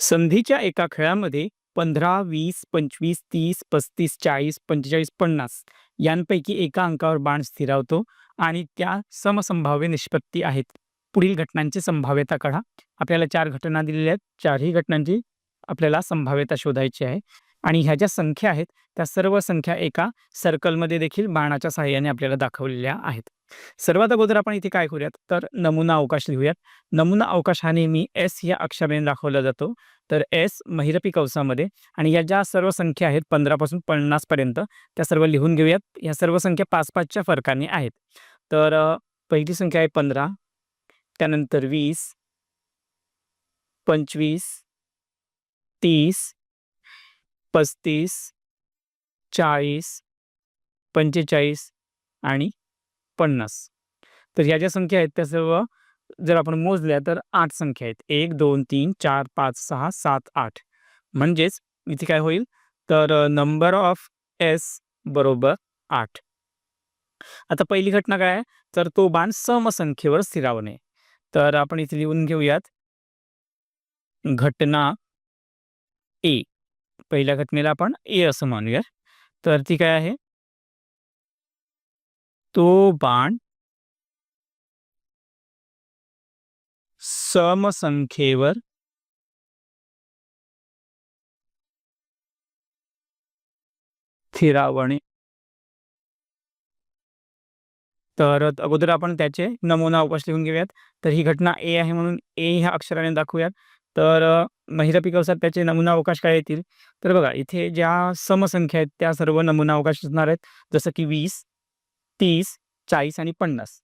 संधीच्या एका खेळामध्ये पंधरा वीस पंचवीस तीस पस्तीस चाळीस पंचेचाळीस पन्नास यांपैकी एका अंकावर बाण स्थिरावतो आणि त्या समसंभाव्य निष्पत्ती आहेत. पुढील घटनांची संभाव्यता काढा. आपल्याला चार घटना दिलेल्या आहेत. चारही घटनांची आपल्याला संभाव्यता शोधायची आहे. आणि ह्या ज्या संख्या आहेत त्या सर्व संख्या एका सर्कलमध्ये देखील बाणाच्या सहाय्याने आपल्याला दाखवलेल्या आहेत. सर्वात अगोदर आपण इथे काय करूयात? तर नमुना अवकाश लिहूयात. नमुना अवकाश हा नेहमी एस या अक्षराने दाखवला जातो. तर एस महिरपी कंसामध्ये आणि या ज्या सर्व संख्या आहेत पंधरापासून पन्नासपर्यंत त्या सर्व लिहून घेऊयात. या सर्व संख्या पाच पाचच्या फरकाने आहेत. तर पहिली संख्या आहे पंधरा त्यानंतर वीस पंचवीस तीस पस्तीस चाळीस पंचेचाळीस आणि पन्नास. तर ह्या ज्या संख्या आहेत त्या सर्व जर आपण मोजल्या तर आठ संख्या आहेत. एक दोन तीन चार पाच सहा सात आठ. म्हणजेच इथे काय होईल? तर नंबर ऑफ एस बरोबर आठ. आता पहिली घटना काय आहे? तर तो बाण समसंख्येवर स्थिरावणे तर आपण इथे लिहून घेऊयात. घटना ए. पहिल्या घटनेला आपण ए असं मानूया तर ती काय आहे? तो बाण समसंख्येवर थिरावणे तर अगोदर आपण त्याचे नमुना अवकाश लिहून घेऊयात. तर ही घटना ए आहे म्हणून ए ह्या अक्षराने दाखवूयात. तर महिला महिरपी त्याचे नमुना अवकाश काय येतील? तर बघा इथे ज्या समसंख्या आहेत त्या सर्व नमुना अवकाश असणार आहेत. जसं की वीस तीस चाळीस आणि पन्नास.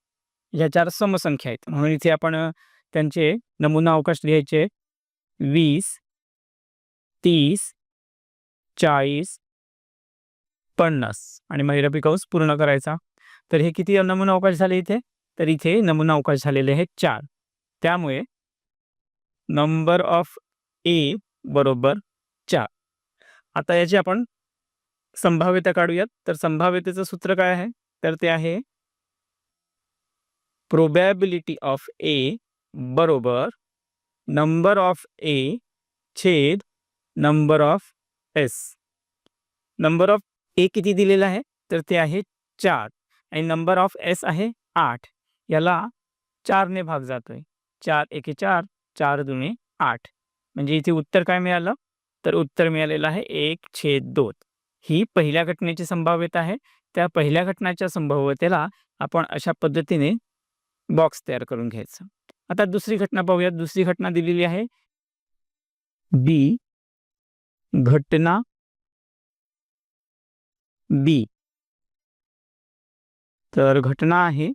ह्या चार समसंख्या आहेत. म्हणून इथे आपण त्यांचे नमुना अवकाश लिहायचे. वीस तीस चाळीस पन्नास. आणि महिला पिकाऊस पूर्ण करायचा. तर हे किती नमुना अवकाश झाले इथे? तर इथे नमुना अवकाश झालेले आहेत चार. त्यामुळे नंबर ऑफ ए बरोबर चार. आता याची आपण संभाव्यता काढूयात. तर संभाव्यतेचं सूत्र काय आहे? तर ते आहे प्रोबॅबिलिटी ऑफ ए बरोबर नंबर ऑफ ए छेद number of S number of A किती दिलेला आहे? तर ते आहे चार. आणि नंबर ऑफ एस आहे आठ. याला चारने भाग जातोय. चार एके चार चार दुने आठ. म्हणजे इथे उत्तर काय मिळालं? तर उत्तर मिळालेलं आहे एक छेद दोन. ही पहिल्या घटनेची संभाव्यता आहे. त्या पहिल्या घटनाच्या संभाव्यतेला आपण अशा पद्धतीने बॉक्स तयार करून घ्यायचं. आता दुसरी घटना पाहूयात. दुसरी घटना दिलेली आहे. बी घटना बी तर घटना आहे.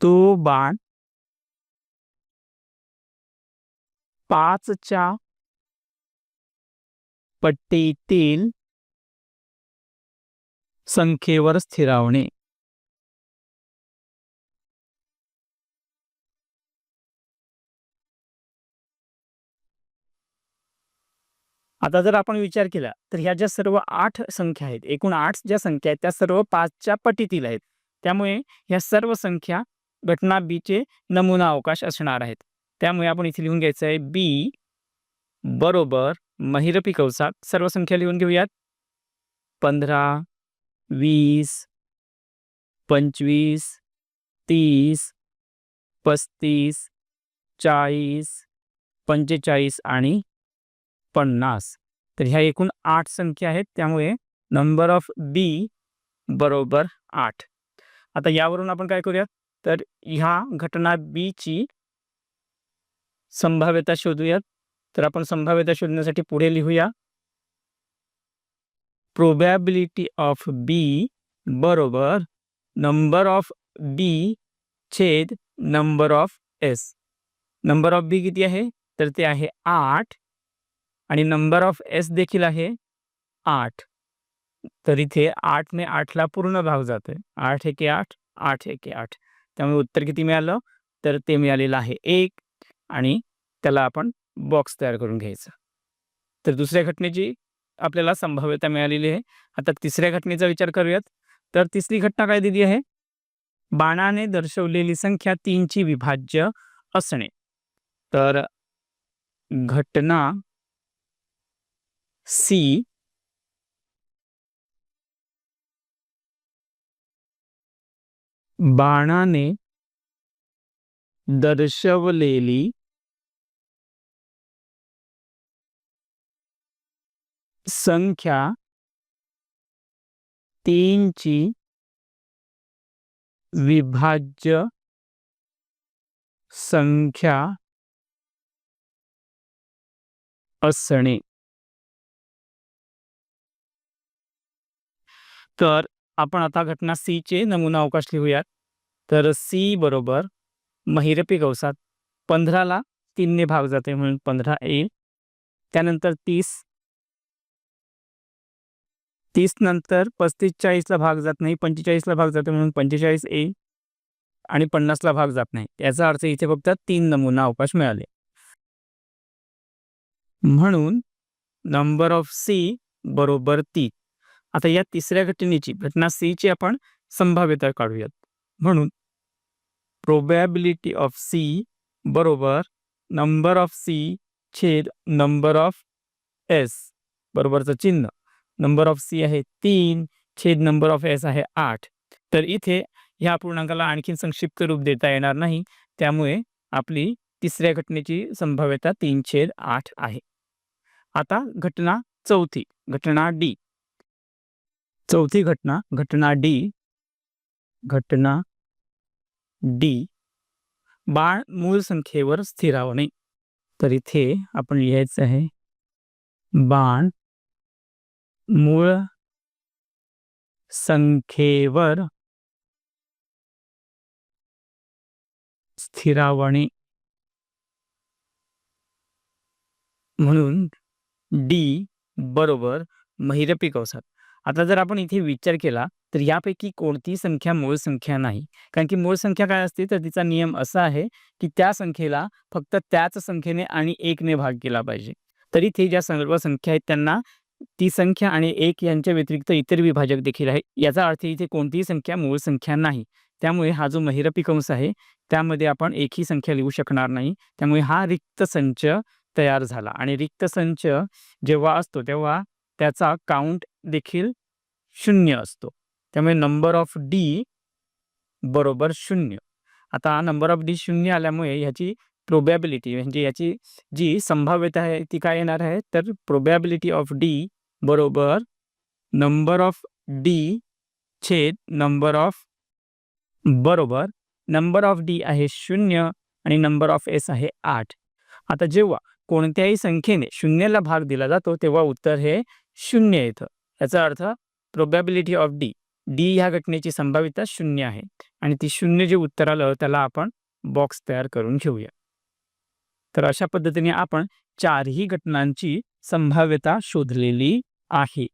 तो बाण पाचच्या पट्टीतील संख्येवर स्थिरावणे. आता जर आपण विचार केला तर ह्या ज्या सर्व आठ संख्या आहेत एकूण आठ ज्या संख्या आहेत त्या सर्व पाचच्या पटीतील आहेत. त्यामुळे ह्या सर्व संख्या घटना बीचे नमुना अवकाश असणार आहेत. त्यामुळे आपण इथे लिहून बी बरोबर महिरपी कंसात सर्व संख्या लिहून घेऊयात. पंधरा, वीस, पंचवीस, तीस, पस्तीस, चाळीस आणि पन्नास. तर ह्या एकूण आठ संख्या आहेत, त्यामुळे नंबर ऑफ़ बी बरोबर आठ. आता यावरून आपण काय घटना बीची संभाव्यता शोधूयात. तर आपण संभाव्यता शोधण्यासाठी पुढे लिहूया. प्रोबॅबिलिटी ऑफ बी बरोबर नंबर ऑफ बी छेद number of S number of B किती आहे? तर ते आहे आठ. आणि नंबर ऑफ एस देखील आहे आठ. तर इथे आठ ने आठला पूर्ण भाग जातोय. आठ एके आठ आठ एके आठ. त्यामुळे उत्तर किती मिळालं? तर ते मिळालेलं आहे एक. आणि त्याला आपण बॉक्स तयार करून घ्यायचं. तर दुसऱ्या घटनेची आपल्याला संभाव्यता मिळालेली आहे. आता तिसऱ्या घटनेचा विचार करूयात. तर तिसरी घटना काय दिली आहे? बाणाने दर्शवलेली संख्या तीनची विभाज्य असणे. तर घटना सी बाणाने दर्शवलेली संख्या तीनची विभाज्य संख्या असणे. तर आपण आता घटना सी चे नमुना अवकाश लिहूयात. तर सी बरोबर महिरपी कंसात पंधराला तीनने भाग जाते म्हणून पंधरा येईल. त्यानंतर तीस तीस नंतर पस्तीस चाळीसला भाग जात नाही पंचेचाळीसला भाग जातो म्हणून पंचेचाळीस ए आणि पन्नासला भाग जात नाही. याचा अर्थ इथे फक्त तीन नमुना अवकाश मिळाले. म्हणून नंबर ऑफ सी बरोबर ती आता या तिसऱ्या घटनेची घटना सी ची आपण संभाव्यता काढूयात. म्हणून प्रोबॅबिलिटी ऑफ सी बरोबर नंबर ऑफ सी छेद नंबर ऑफ एस बरोबरचं चिन्ह. नंबर ऑफ सी आहे तीन छेद नंबर ऑफ एस आहे आठ. तर इथे ह्या पूर्णांकाला आणखीन संक्षिप्त रूप देता येणार नाही. त्यामुळे आपली तिसऱ्या घटनेची संभाव्यता तीन छेद आठ आहे. आता घटना चौथी घटना डी. चौथी घटना घटना डी घटना डी. बाळ मूळ संख्येवर स्थिरावणे. तर इथे आपण लिहायचं आहे बाण मूळ संख्येवर स्थिरावणे. म्हणून डी बरोबर महिरपी कंसात. आता जर आपण इथे विचार केला तर यापैकी कोणती संख्या मूळ संख्या नाही? कारण की मूळ संख्या काय असते? तर तिचा नियम असा आहे की त्या संख्येला फक्त त्याच संख्येने आणि एकने भाग केला पाहिजे. तरी ते ज्या सर्व संख्या आहेत त्यांना ती संख्या आणि एक यांच्या व्यतिरिक्त इतर विभाजक देखील आहे. याचा अर्थ इथे कोणतीही संख्या मूळ संख्या नाही. त्यामुळे हा जो महिरपी कंस आहे त्यामध्ये आपण एकही संख्या लिहू शकणार नाही. त्यामुळे हा रिक्त संच तयार झाला. आणि रिक्त संच जेव्हा असतो तेव्हा त्याचा काउंट देखील शून्य असतो. त्यामुळे नंबर ऑफ डी बरोबर शून्य. आता नंबर ऑफ डी शून्य आल्यामुळे ह्याची प्रोबॅबिलिटी म्हणजे याची जी संभाव्यता आहे ती काय येणार आहे? तर प्रोबॅबिलिटी ऑफ डी बरोबर नंबर ऑफ डी छेद नंबर ऑफ बरोबर नंबर ऑफ डी आहे शून्य आणि नंबर ऑफ एस आहे आठ. आता जेव्हा कोणत्याही संख्येने शून्यला भाग दिला जातो तेव्हा उत्तर हे शून्य येतं. याचा अर्थ प्रोबॅबिलिटी ऑफ डी डी ह्या घटनेची संभाव्यता शून्य आहे आणि ती शून्य जे उत्तर आलं त्याला आपण बॉक्स तयार करून घेऊया. तर अशा पद्धतीने आपण चारही घटनांची संभाव्यता शोधलेली आहे.